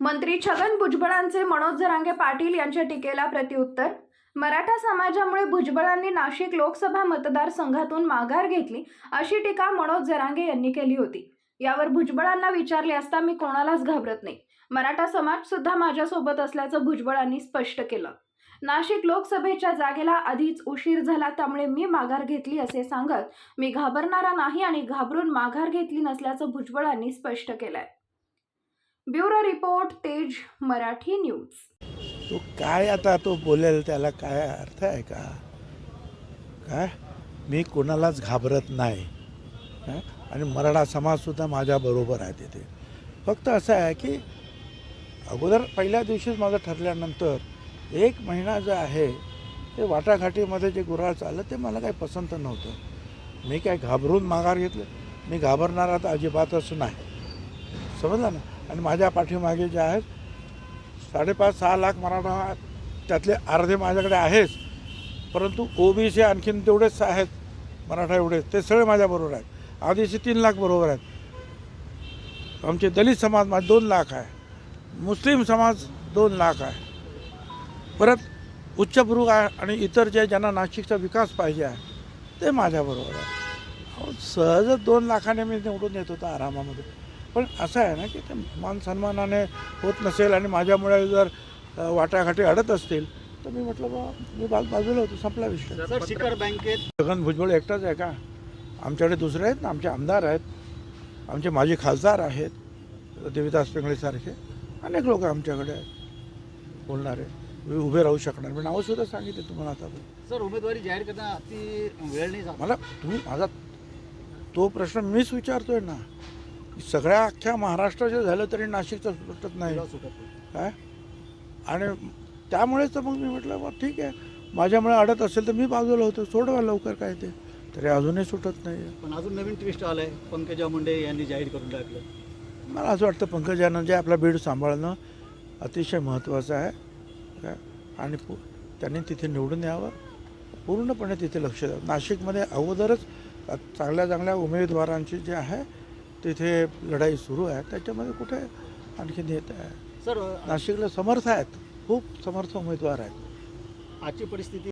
मंत्री छगन भुजबळांचे मनोज जरांगे पाटील यांच्या टीकेला प्रत्युत्तर. मराठा समाजामुळे भुजबळांनी नाशिक लोकसभा मतदारसंघातून माघार घेतली अशी टीका मनोज जरांगे यांनी केली होती. यावर भुजबळांना विचारले असता मी कोणालाच घाबरत नाही. मराठा समाज सुद्धा माझ्यासोबत असल्याचं भुजबळांनी स्पष्ट केलं. नाशिक लोकसभेच्या जागेला आधीच उशीर झाला त्यामुळे मी माघार घेतली असे सांगत मी घाबरणारा नाही आणि घाबरून माघार घेतली नसल्याचं भुजबळांनी स्पष्ट केलंय. ब्युरो रिपोर्ट तेज मराठी न्यूज. तो काय आता तो बोलेल त्याला काय अर्थ आहे का? काय? मी कोणालाच घाबरत नाही. आणि मराठा समाजसुद्धा माझ्याबरोबर आहे तिथे. फक्त असं आहे की अगोदर पहिल्या दिवशीच माझं ठरल्यानंतर एक महिना जो आहे ते वाटाघाटीमध्ये जे गुराळ चाललं ते मला काही पसंत नव्हतं. मी काय घाबरून माघार घेतलं. मी घाबरणारा तर अजिबातच नाही. समजलं ना? आणि माझ्या पाठीमागे जे आहेत साडेपाच सहा लाख मराठा त्यातले अर्धे माझ्याकडे आहेच परंतु ओबीसी आणखीन तेवढेच आहेत मराठा एवढेच ते सगळे माझ्याबरोबर आहेत. आधीचे तीन लाख बरोबर आहेत. आमचे दलित समाज माझे दोन लाख आहे. मुस्लिम समाज दोन लाख आहे. परत उच्चभ्रू आहे आणि इतर जे ज्यांना नाशिकचा विकास पाहिजे आहे ते माझ्याबरोबर आहे सहजच दोन लाखाने मी निवडून येत होतो आरामामध्ये. पण असं आहे ना की ते मान सन्मानाने होत नसेल आणि माझ्यामुळे जर वाटाघाटी अडत असतील तर मी म्हटलं बा मी बाज बाजूला होतो संपला विषय. सर शिखर बँकेत छगन भुजबळ एकटाच आहे का? आमच्याकडे दुसरे आहेत ना आमचे आमदार आहेत आमचे माजी खासदार आहेत देविदास पिंगळेसारखे अनेक लोक आमच्याकडे आहेत बोलणारे. मी उभे राहू शकणार मी नावंसुद्धा सांगितले तुम्हाला आता सर उमेदवारी जाहीर करता अति वेळ नाही मला तुम्ही माझा तो प्रश्न मीच विचारतोय ना. सगळ्या अख्ख्या महाराष्ट्र जे झालं तरी नाशिकचं सुटत नाही. काय? आणि त्यामुळेच तर मग मी म्हटलं बा ठीक आहे. माझ्यामुळे अडत असेल तर मी बाजूला होतो. सोडवा लवकर काय ते. तरी अजूनही सुटत नाही. पण अजून नवीन ट्विस्ट आलाय. पंकजा मुंडे यांनी जाहीर करून टाकलं. मला असं वाटतं पंकजानं जे आपला बीड सांभाळणं अतिशय महत्त्वाचं आहे. काय? आणि त्यांनी तिथे निवडून यावं. पूर्णपणे तिथे लक्ष द्यावं. नाशिकमध्ये अगोदरच चांगल्या चांगल्या उमेदवारांची जे आहे तिथे लढाई सुरू आहे. त्याच्यामध्ये कुठे आणखीन येत आहे? सर नाशिकला समर्थ आहेत. खूप समर्थ उमेदवार आहेत. आजची परिस्थिती